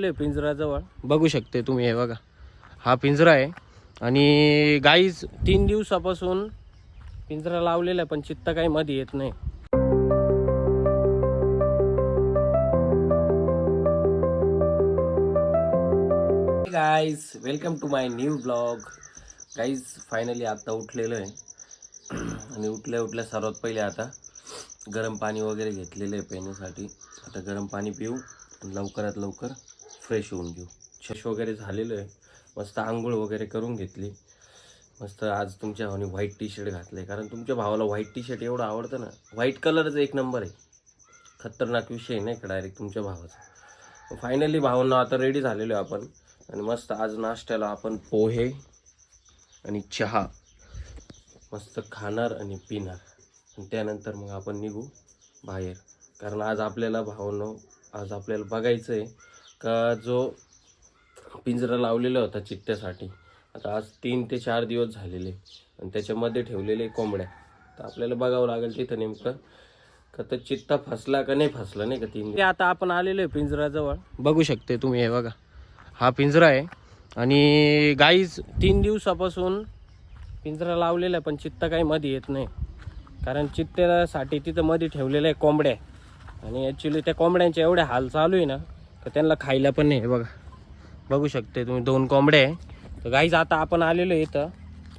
पिंजराजवळ. बघू शकते तुम्ही हे बघा. हा पिंजरा आहे. आणि गाईज तीन दिवसापासून पिंजरा लावलेला आहे पण चित्त काही मध्ये येत नाही. Guys welcome to my new blog guys finally आता उठलेलो आहे. आणि उठल्या उठल्या सर्वात पहिले आता गरम पाणी वगैरे घेतलेलं आहे पिण्यासाठी. आता गरम पाणी पिऊ लवकरात लवकर फ्रेश होऊन घेऊ. छश वगैरे झालेलं आहे. मस्त आंघोळ वगैरे करून घेतली. मस्त आज तुमच्या भावाने व्हाईट टी शर्ट घातलं आहे कारण तुमच्या भावाला व्हाईट टी शर्ट एवढं आवडतं ना. व्हाईट कलरच एक नंबर आहे. खतरनाक विषय नाही का डायरेक्ट तुमच्या भावाचा. फायनली भावांना आता रेडी झालेलो आहे आपण. आणि मस्त आज नाश्त्याला आपण पोहे आणि चहा. मस्त खाणार आणि पिणार. आणि त्यानंतर मग आपण निघू बाहेर. कारण आज आपल्याला भावनं आज आपल्याला बघायचं आहे का जो पिंजरा लावलेला होता चित्त्यासाठी आता आज तीन ते चार दिवस झालेले. आणि त्याच्यामध्ये ठेवलेले कोंबड्या. तर आपल्याला बघावं लागेल तिथं नेमकं का तर चित्ता फसला का नाही फसला नाही का तीन आता आपण आलेलो आहे पिंजराजवळ बघू शकते तुम्ही हे बघा. हा पिंजरा आहे. आणि गाईज तीन दिवसापासून पिंजरा लावलेला आहे पण चित्ता काही मध्ये येत नाही. कारण चित्त्यासाठी तिथं मध्ये ठेवलेलं आहे कोंबड्या. आणि ॲक्च्युली त्या कोंबड्यांचे एवढे हाल चालू आहे ना तर त्यांना खायला पण नाही बघा. बघू शकते तुम्ही दोन कोंबडे आहे. तर गाईज आता आपण आलेलो इथं.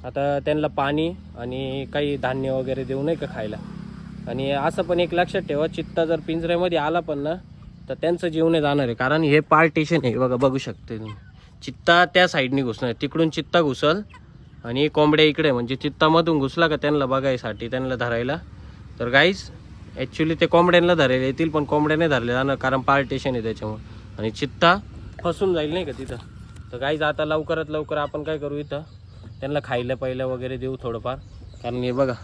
आता त्यांना पाणी आणि काही धान्य वगैरे देऊ नये का खायला? आणि असं पण एक लक्षात ठेवा चित्ता जर पिंजऱ्यामध्ये आला पण ना तर त्यांचं जीवने जाणार आहे. कारण हे पार्टेशन आहे बघा बघू शकते तुम्ही. चित्ता त्या साईडने घुसणार तिकडून चित्ता घुसल आणि कोंबड्या इकडे म्हणजे चित्तामधून घुसला का त्यांना बघायसाठी त्यांना धरायला. तर गाईज ॲक्च्युली ते कोंबड्यांना धरायला येतील पण कोंबड्याने धरले जाणार कारण पार्टेशन आहे त्याच्यामुळे. आणि चित्ता फसून जाईल नाही का तिथं? तर गाईज आता लवकरात लवकर आपण काय करू इथं? त्यांना खायला प्यायला वगैरे देऊ थोडंफार. कारण हे बघा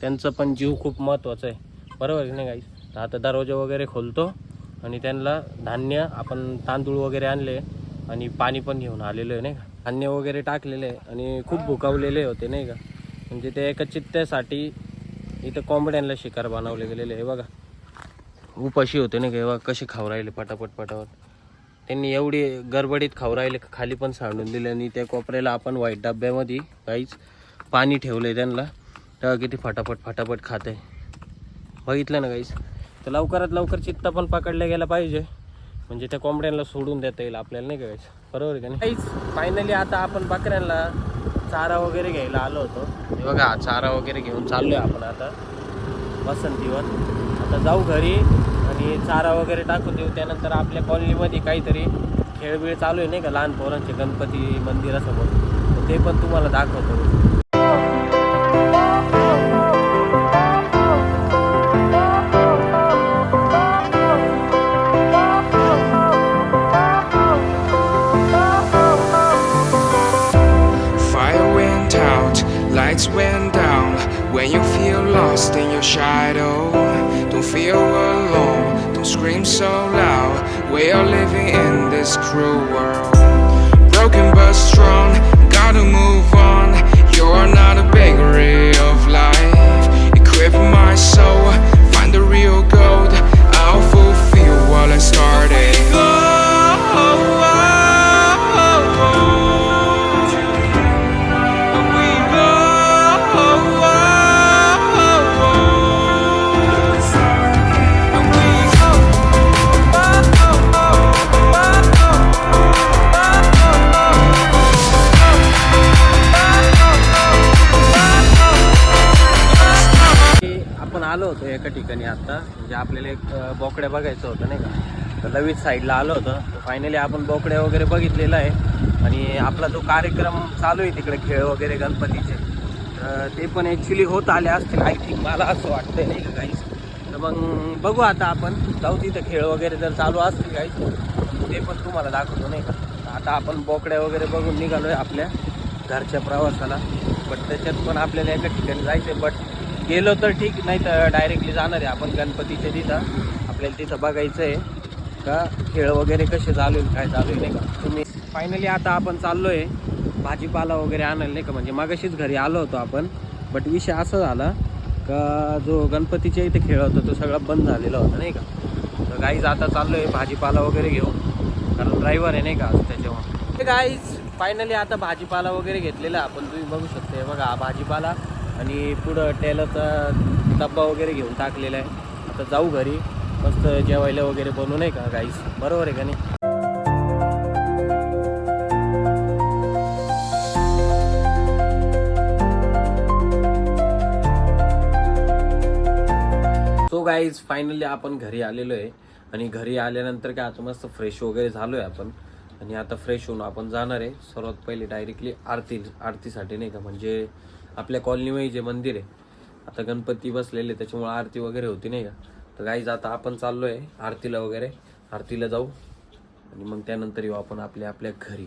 त्यांचं पण जीव खूप महत्त्वाचं आहे. बरोबर आहे ना गाईज तर आता दरवाजा वगैरे खोलतो आणि त्यांना धान्य आपण तांदूळ वगैरे आणले आणि पाणी पण घेऊन आलेलो आहे नाही का? धान्य वगैरे टाकलेले आहे आणि खूप भुकावलेले होते नाही का? म्हणजे ते एका चित्त्यासाठी इथं कोंबड्यांना शिकार बनवले गेलेले हे बघा. उपाशी होते नाही का? हे बघा कसे खाऊ राहिले पटापट पटापट. त्यांनी एवढी गडबडीत खाऊ राहिले खाली पण सांडून दिले आणि त्या कोपऱ्याला आपण व्हाईट डब्यामध्ये काहीच पाणी ठेवलं त्यांना. तेव्हा किती फटाफट फटाफट खात. आहे बघितलं ना काहीच? तर लवकरात लवकर चित्ता पण पकडल्या गेला पाहिजे. म्हणजे त्या कोंबड्यांना सोडून देता येईल आपल्याला नाही काहीच? बरोबर आहे का नाही? काहीच. फायनली आता आपण बकऱ्यांना चारा वगैरे घ्यायला आलो होतो. हे बघा चारा वगैरे घेऊन चाललोय आपण आता. वसंतीवर. आता जाऊ घरी. चारा वगैरे टाकून देऊ. त्यानंतर आपल्या कॉलनीमध्ये काहीतरी खेळबिळ चालू आहे नाही का लहान पोरांचे गणपती मंदिरासमोर ते पण तुम्हाला दाखवतो. Lights went down. When you feel lost in your shadow, don't feel alone, don't scream so loud. We are living in this cruel world. Broken but strong, gotta move on. You're not a bakery of life. आलो होतो एका ठिकाणी आता. म्हणजे आपल्याला एक बोकड्या बघायचं होतं नाही का? तर लवीत साईडला आलो होतं. तर फायनली आपण बोकड्या वगैरे बघितलेला आहे. आणि आपला जो कार्यक्रम चालू आहे तिकडे खेळ वगैरे गणपतीचे तर ते पण ॲक्च्युली होत आले असतील आय थिंक मला असं वाटतंय नाही का काहीच तर मग बघू आता आपण. जाऊ तिथं खेळ वगैरे जर चालू असतील काहीच ते पण तुम्हाला दाखवतो नाही का? आता आपण बोकड्या वगैरे बघून निघालो आहे आपल्या घरच्या प्रवासाला. बट त्याच्यात पण आपल्याला एका ठिकाणी जायचं आहे बट गेलो तर ठीक नाही तर डायरेक्टली जाणार आहे. आपण गणपतीच्या तिथं आपल्याला तिथं बघायचं आहे का खेळ वगैरे कसे चालू आहे काय चालू आहे नाही का? तुम्ही फायनली आता आपण चाललो आहे भाजीपाला वगैरे आणायला नाही का? म्हणजे मागाशीच घरी आलो होतो आपण बट विषय असं झाला का जो गणपतीच्या इथे खेळ होता तो सगळा बंद झालेला होता नाही का? तर गाईज आता चाललो आहे भाजीपाला वगैरे घेऊन कारण ड्रायव्हर आहे नाही का त्याच्यामुळं. त्याच्यामुळे गाईज फायनली आता भाजीपाला वगैरे घेतलेला आपण तुम्ही बघू शकते बघा हा भाजीपाला आणि पुढं टेलाचा डब्बा वगैरे घेऊन टाकलेला आहे. आता जाऊ घरी. मस्त जेवायला वगैरे बनवू नाही का गाईज बरोबर आहे का नाही? सो गाईज फायनली आपण घरी आलेलो आहे. आणि घरी आल्यानंतर काय आता मस्त फ्रेश वगैरे झालो आहे आपण. आणि आता फ्रेश होऊन आपण जाणार आहे. सर्वात पहिले डायरेक्टली आरती आरतीसाठी नाही का म्हणजे आपल्या कॉलनीमध्ये जे मंदिर आहे आता गणपती बसलेले त्याच्यामुळे आरती वगैरे होती नाही का? तर गाईज आता आपण चाललो आहे आरतीला वगैरे. आरतीला जाऊ आणि मग त्यानंतर येऊ आपण आपल्या आपल्या घरी.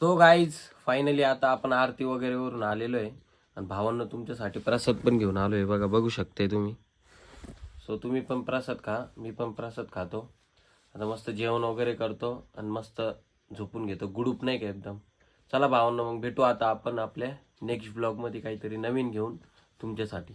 तो गाईज फायनली आता आपण आरती वगैरे वरून आलेलो आहे. आणि भावांना तुमच्यासाठी प्रसाद पण घेऊन आलो आहे. बघा बघू शकते तुम्ही. सो तुम्ही पण प्रसाद खा मी पण प्रसाद खातो. आता मस्त जेवण वगैरे करतो आणि मस्त झोपून घेतो. गुडूप नाही का एकदम? चला भावांना मग भेटू आता आपण आपल्या नेक्स्ट ब्लॉगमध्ये काहीतरी नवीन घेऊन तुमच्यासाठी.